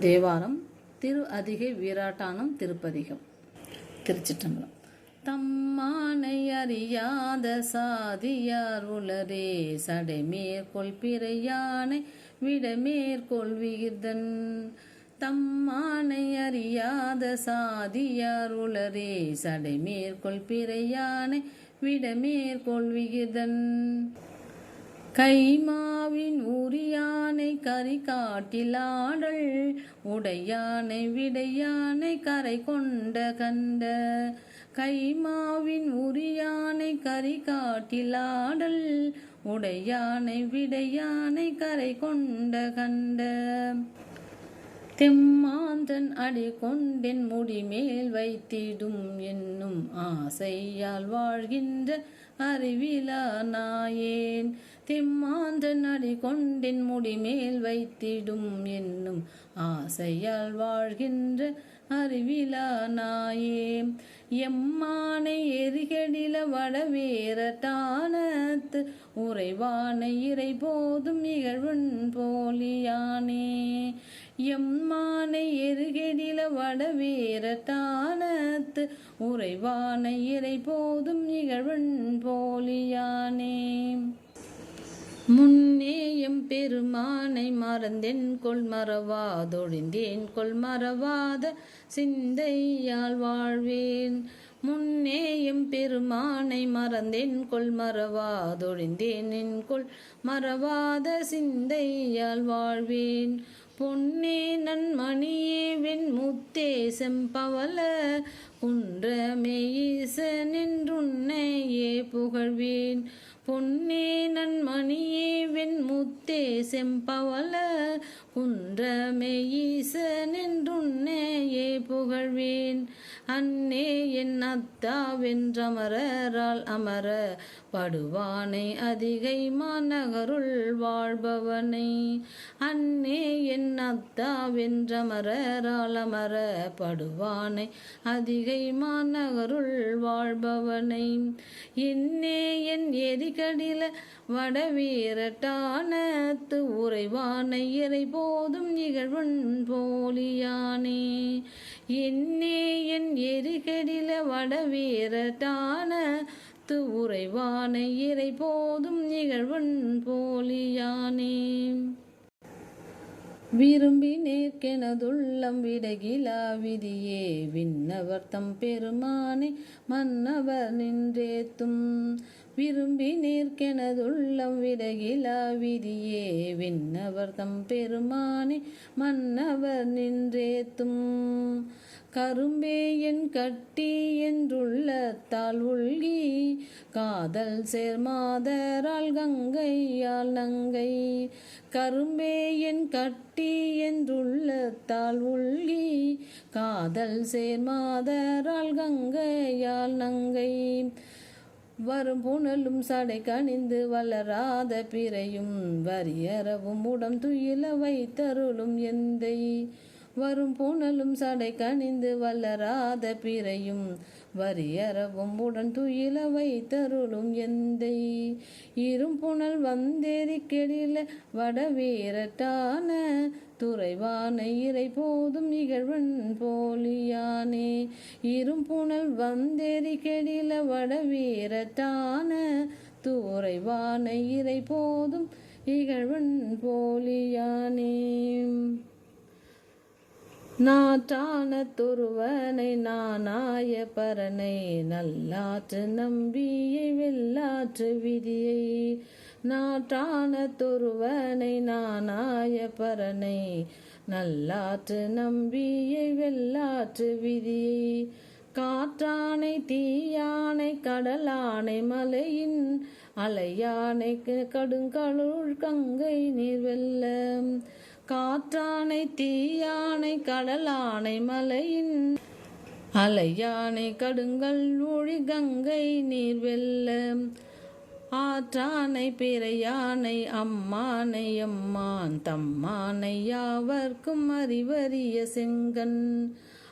தேவாரம் திரு அதிகை வீராட்டானம் திருப்பதிகம். திருச்சிட்டம்பலம் தம்மானை அறியாத சாதியார் உளரே சடைமேற்கொள் பிறையானை விடமேற்கொள் விகிர்தன் தம்மானை அறியாத சாதியார் சடை மேற்கொள் பிறையானை விடமேற்கொள் விகிர்தன் கைமாவின் உரியானை கரி காட்டிலாடல் உடையானை விடையானை கரை கொண்ட கண்ட. கைமாவின் உரியானை கரி காட்டிலாடல் உடையானை விடையானை கரை கொண்ட கண்ட. தெம்மாந்தன் அடி கொண்டென் முடிமேல் வைத்திடும் என்னும் ஆசையால் வாழ்கின்ற அறிவிலா நாயேன் தெம்மாந்தன் அடி கொண்டின் முடிமேல் வைத்திடும் என்னும் ஆசையால் வாழ்கின்ற அறிவிலா நாயே எம்மானை எரிகடில வடவேரட்டானத்து உறைவானை இறை போதும் இகழ்வன் போலியானே. எம்மானை எருகெடில வடவேரட்டானத்து உறைவானை இறை போதும் இகழ்வன் போலியானே. முன்னேயம் பெருமானை மறந்தென் கொள் மறவாதொழிந்தேன் கொள் மறவாத சிந்தையால் வாழ்வேன். முன்னேயம் பெருமானை மறந்தேன் கொள் மறவாதொழிந்தேன் என் கொள் மறவாத சிந்தையால் வாழ்வேன். பொன்னே நன் தேசம்பவல செம்பவல நின்றுன்னையே புகழ்வேன். பொன்னே நன்மணியே வெண்முத்தே செம்பவல குன்றமே ஈசனென்றுன்னையே புகழ்வேன். அன்னே என் அத்தாவென்றமரால் அமர படுவானை அதிகை மாநகருள் வாழ்பவனை. அன்னே என் அத்தாவென்றமரால் அமர படுவானை அதிகை மாநகருள் வாழ்பவனை. என்னே என் எரிகடில வடவீரட்டானத்து உறைவானை இறை போதும் நிகழ்வன் போலியானே. என்னே என் எரிகடில வடவீரட்டான து உறைவானை இறை போதும் நிகழ்வன் போலியானே. விரும்பி நேர்க்கெனதுள்ளம் விடகிலா விதியே. விண்ணவர் தம் பெருமானே மன்னவர் நின்றேத்தும். விரும்பி நிற்கெனதுள்ளம் விடகிலா விதியே. விண்ணவர் தம் பெருமானே மன்னவர் நின்றேத்தும். கரும்பே என் கட்டி என்றுள்ளத்தால் உள்கி காதல் சேர்மாதரால் கங்கையால் நங்கை. கரும்பே என் கட்டி என்றுள்ளத்தால் உள்கி காதல் சேர்மாதரால் கங்கையால் நங்கை. வரும் புனலும் சடை கணிந்து வளராத பிறையும் வரியறவும் உடம் துயில வைத்தருளும் எந்தை. வரும் புனலும் சடை கணிந்து வளராத பிறையும் வரியறவும் உடன் துயில வைத்தருளும் எந்தை. இரும் புனல் வந்தேறி கெடில வடவீரட்டான துறைவான இறை போதும் இகழ்வன் போலியானே. இரும் புனல் வந்தேறி கெடில வடவீரத்தான துறைவான இறை போதும் இகழ்வன் போலியானே. நாட்டான துருவனை நானாய பரனை நல்லாற்று நம்பியை வெல்லாற்று விதியை நாட்டான துருவனை நானாய பரனை நல்லாற்று நம்பியை வெள்ளாற்று விதியை காற்றானை தீயானை கடலானை மலையின் அலையானை கடுங்கழுள் கங்கை நீர்வெல்ல காற்றானை தீயானை கடலானை மலையின் அலையானை கடுங்கள் ஊழி கங்கை நீர்வெல்ல ஆற்றானை பிறையானை அம்மானை அம்மான் தம்மானை யாவர்க்கும் அறிவறிய செங்கன்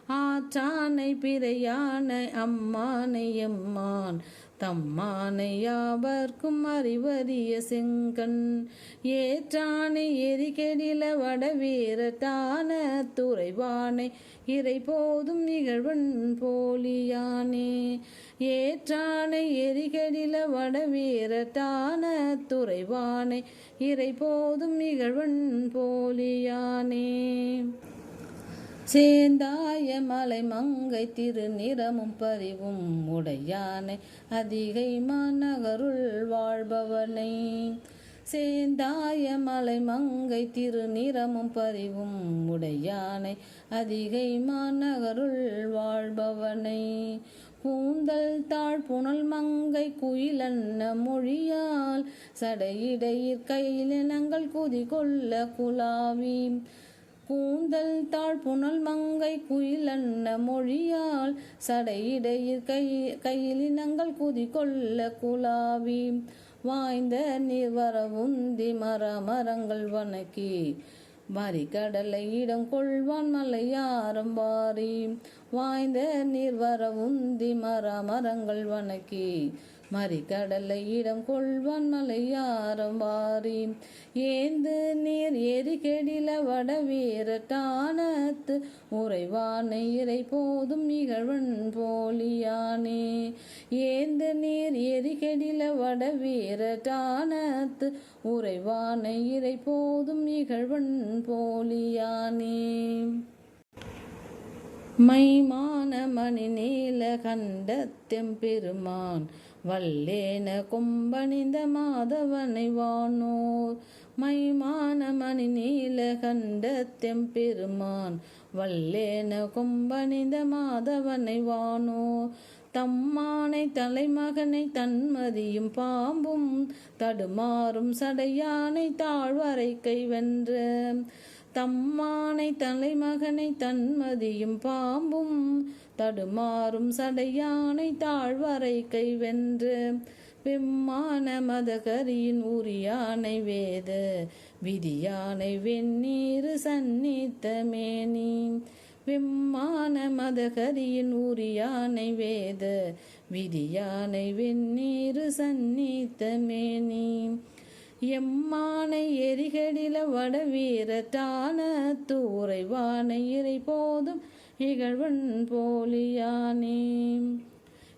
ஆச்சானை பிறையானை அம்மானை எம்மான் தம்மானை யாவர்க்கும் அறிவறிய செங்கண். ஏற்றானை எரிகெடில வடவீரட்டான துறைவானை இறை போதும் நிகழ்வன் போலியானே. ஏற்றானை எரிகடில வடவீரட்டான துறைவானை இறை போதும் நிகழ்வன் போலியானே. சேந்தாய மலை மங்கை திருநிறமும் பறிவும் உடையானை அதிகை மாநகருள் வாழ்பவனை. சேந்தாய மலை மங்கை திருநிறமும் பறிவும் உடையானை அதிகை மாநகருள் வாழ்பவனை. கூந்தல் தாழ் புனல் மங்கை குயிலன்ன மொழியால் சடையிடையிற் கையிலங்கள் குதி கொள்ள குலாவி. கூந்தல் தாழ் புனல் மங்கை குயிலன்ன மொழியால் சடையிடையிற் கை கையிலினங்கள் குதி கொள்ள குலாவி. வாய்ந்த நிவரவுந்தி மர மரங்கள் வணக்கி. வரி கடலை இடம் கொள்வான் மலையாரம் வாரி. வாய்ந்த நீர் நீர்வரவுந்தி மர மரங்கள் வணக்கி. மறிகடலை இடம் கொள்வான் மலையாரம் வாரி. ஏந்து நீர் எரிகெடில வட வீரட்டானத்து உறைவானை இறை போதும் நிகழ்வன் போலியானே. ஏந்து நீர் எரிகெடில வட வீரட்டானத்து உறைவானை இறை போதும் நிகழ்வன் போலியானே. மைமான மணி நீல கண்டத்தெம் பெருமான் வல்லேன கொம்பணிந்த மாதவனை வானோர். மைமான மணி நீல கண்ட தெம்பெருமான். வல்லேன கொம்பணிந்த மாதவனை வானோர். தம்மானை தலைமகனை தன்மதியும் பாம்பும். தடுமாறும் சடையானை தாழ்வரை கை வென்ற தம்மானை தலைமகனை தன்மதியும் பாம்பும் தடுமாறும் சடையானை தாழ்வரை கை வென்று பெம்மான மதகரியின் உரியானை வேத விதியானை வெந்நீர் சந்நித்த மேனி வெம்மான மதகரியின் உரியானை வேத விதியானை வெந்நீர் சந்நித்த மேனி எம்மானை எரிகடில வட வீரட்டான தூரைவானை இறை போதும் இகழ்வன் போலியானே.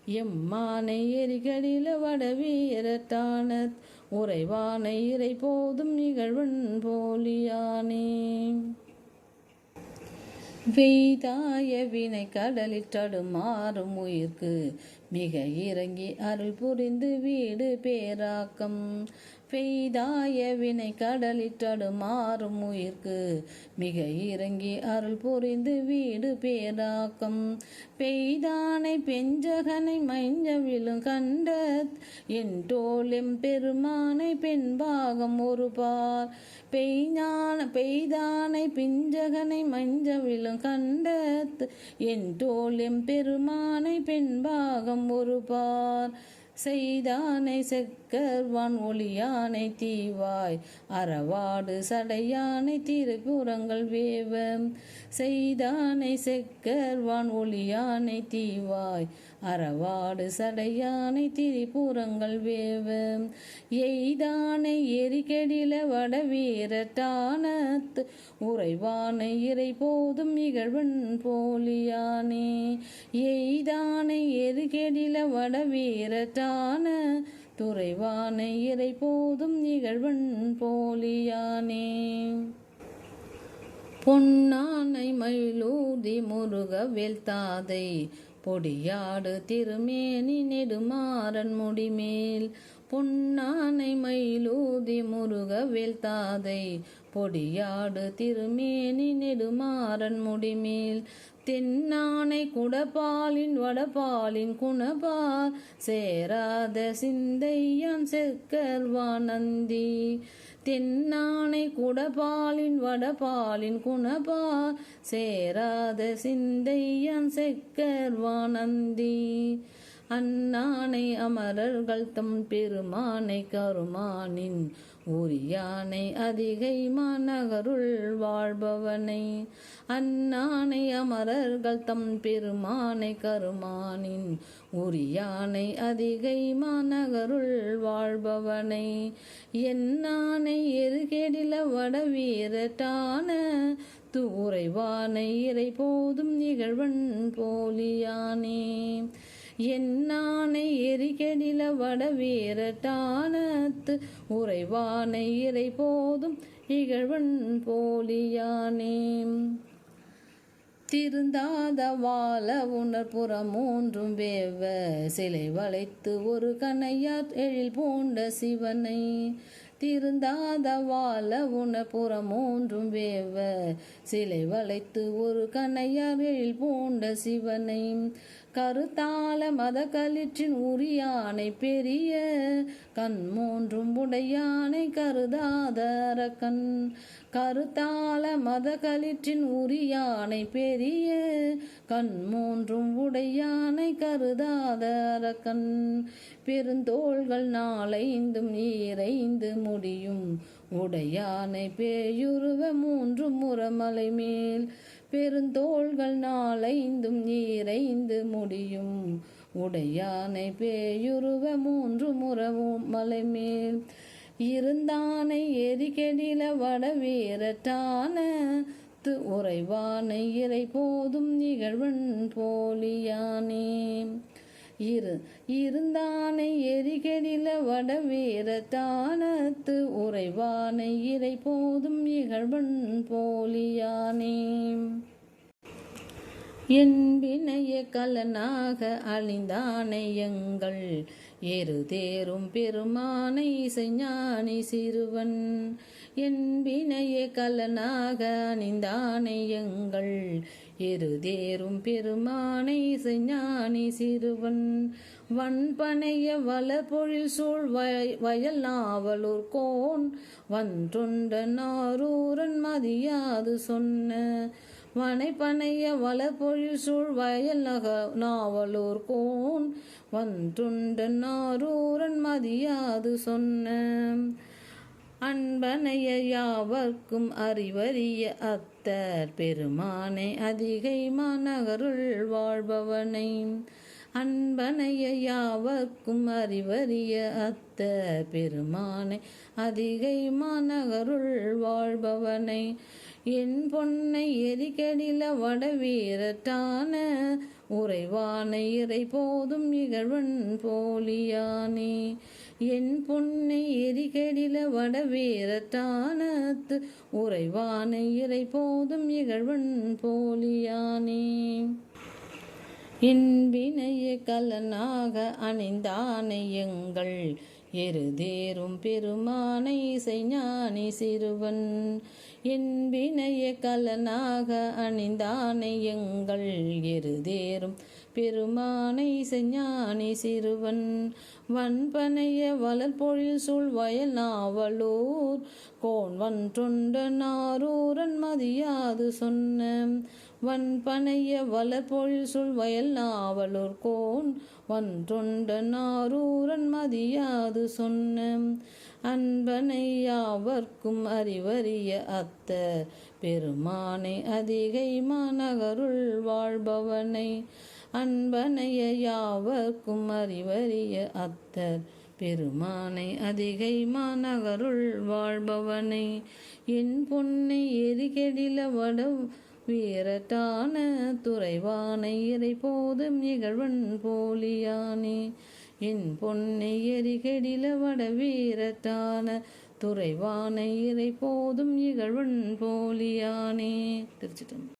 எம்மானை எரிகடில வட வீரட்டான உறைவானை இறை போதும் இகழ்வன் போலியானே. வெய்தாய வினை கடலில் தடுமாறும் உயிர்க்கு மிக இறங்கி அருள் புரிந்து வீடு பேராக்கம். பெய்தாய வினை கடலில் உயிர்க்கு. மிக இறங்கி அருள் புரிந்து வீடு பேராக்கம். பெய்தானை பெஞ்சகனை மைஞ்சவிலும் கண்ட என் தோளெம் பெருமானை பெண்பாகம் ஒரு பார் பெய்ஞான பெய்தானை பிஞ்சகனை மஞ்சவிலும் கண்டத் என் தோளெம் பெருமானை பெண்பாகம் ஒரு பார் செய்தானை செக்கர்வான் ஒளியானை தீவாய். அறவாடு சடையானை திரைப்புறங்கள் வேவம். செய்தானை செக்கர்வான் ஒளியானை தீவாய். அறவாடு சடையானை திரிபுரங்கள் வேவ. எய்தானை எரிகெடில வட வீரட்டானத் உறைவானை இறை போதும் இகழ்வன் போலியானே. எய்தானை எரிகெடில வட வீரட்டான துறைவானை இறை போதும் இகழ்வன் போலியானே. பொன்னானை மயிலூதி முருக தாதை. பொடியாடு திருமேனி நெடுமாறன் முடிமேல். பொன்னானை மயிலூதி முருகவேல் தாதை. பொடியாடு திருமேனி நெடுமாறன் முடிமேல். தென்னானை குடபாலின் வடபாலின் குணபார். சேராத சிந்தையான் செக்கர்வானந்தி தென்னானை குடபாலின் வடபாலின் குணபால் சேராத சிந்தையான் செக்கர்வானந்தி அண்ணானை அமரர்கள் தம் பெருமானை கருமானின் உரியானை அதிகை மாநகருள் வாழ்பவனை. அண்ணானை அமரர்கள் தம் பெருமானை கருமானின் உரியானை அதிகை மாநகருள் வாழ்பவனை என்னானை எருகெடில வடவீரட்டான தூரைவானை இறை போதும் நிகழ்வன் போலியானே. என்னானை எரிகெடில வடவீரட்டானத்து உறைவானை இறை போதும் இகழ்வன் போலியானே. திருந்தாத வாழ உணர்புறம் மூன்றும் வேவ சிலை வளைத்து ஒரு கனையார் எழில் பூண்ட சிவனை. திருந்தாத வாழ மூன்றும் வேவ. சிலை வளைத்து ஒரு கனையரில் பூண்ட சிவனை. கருத்தால மத களிற்றின் உரியானை பெரிய. கண் மூன்றும் உடையானை கருதாதர கண் கருத்தால மத களிற்றின் உரியானை பெரிய. கண் மூன்றும் உடையானை கருதாதர கண் பெருந்தோள்கள் நாளைந்தும் ஈரைந்து முடியும். உடையானை பேயுருவ மூன்று முறமலை மேல். பெருந்தோள்கள் நாளைந்தும் ஈரைந்து முடியும். உடையானை பேயுருவ மூன்று முறவும் மலை. மேல் இருந்தானை எரிகெடில வட வீரட்டான உறைவானை இறை போதும் நிகழ்வன் போலியானே. இரு. இருந்தானை எரிகெடில வடவீரத்தானத்து உறைவானை இறை போதும் இகழ்வன் போலியானே. என் வினைய கலனாக அழிந்தானை எங்கள் எருதேறும் பெருமானை இசைஞானி சிறுவன். என் வினைய கலனாக அணிந்தானை எங்கள். இருதேரும் பெருமானை இசைஞானி சிறுவன். வன்பனைய வளர்பொழில் சூழ் வயல் நாவலூர் கோன். வன்றொண்ட நாரூரன் மதியாது சொன்ன. வனைப்பனைய வளர்பொழில் சூழ் வயல் நக நாவலூர் கோன். வன்றுண்ட நாரூரன் மதியாது சொன்ன. அன்பனைய யாவர்க்கும் அறிவறிய அத்தர் பெருமானை அதிகை மாநகருள் வாழ்பவனை. அன்பனைய யாவர்க்கும் அறிவறிய அத்த பெருமானை அதிகை மாநகருள் வாழ்பவனை. என் பொன்னை எரிகடில வடவீரட்டான உறைவான இறை போதும் இகழ்வன் போலியானே. என் பொன்னை எரிகடில வடவீரத்தானத்து உறைவானை இறை போதும் இகழ்வன் போலியானே. இன்பினைய கலனாக அணிந்தானை எங்கள் எருதேரும் பெருமானை இசைஞானி சிறுவன். என்பினைய கலனாக அணிந்தானை எங்கள் எருதேரும் பெருமானை இசைஞானி சிறுவன். வன்பனைய வளர்பொழில் சூழ் வயல் நாவலூர். கோன் தொண்டனாரூரன் மதியாது சொன்ன. வன்பனைய வளர்பொழில் சூழ் வயல் நாவலூர் கோன். வன் தொண்டனாரூரன் மதியாது சொன்ன. அன்பனை யாவர்க்கும் அறிவறிய அத்த. பெருமானை அதிகை மாநகருள் வாழ்பவனை. அன்பனைய யாவர்க்கும் அறிவறிய அத்தர் பெருமானை அதிகை மாநகருள் வாழ்பவனை. என் பொன்னை எரிகெடில வட வீரட்டான துறைவானை இறை போதும் நிகழ்வன் போலியானே. என் பொன்னை எரிகெடில வட வீரட்டான துறைவானை இறை போதும் இகழ்வன் போலியானே. திருச்சிட்டம்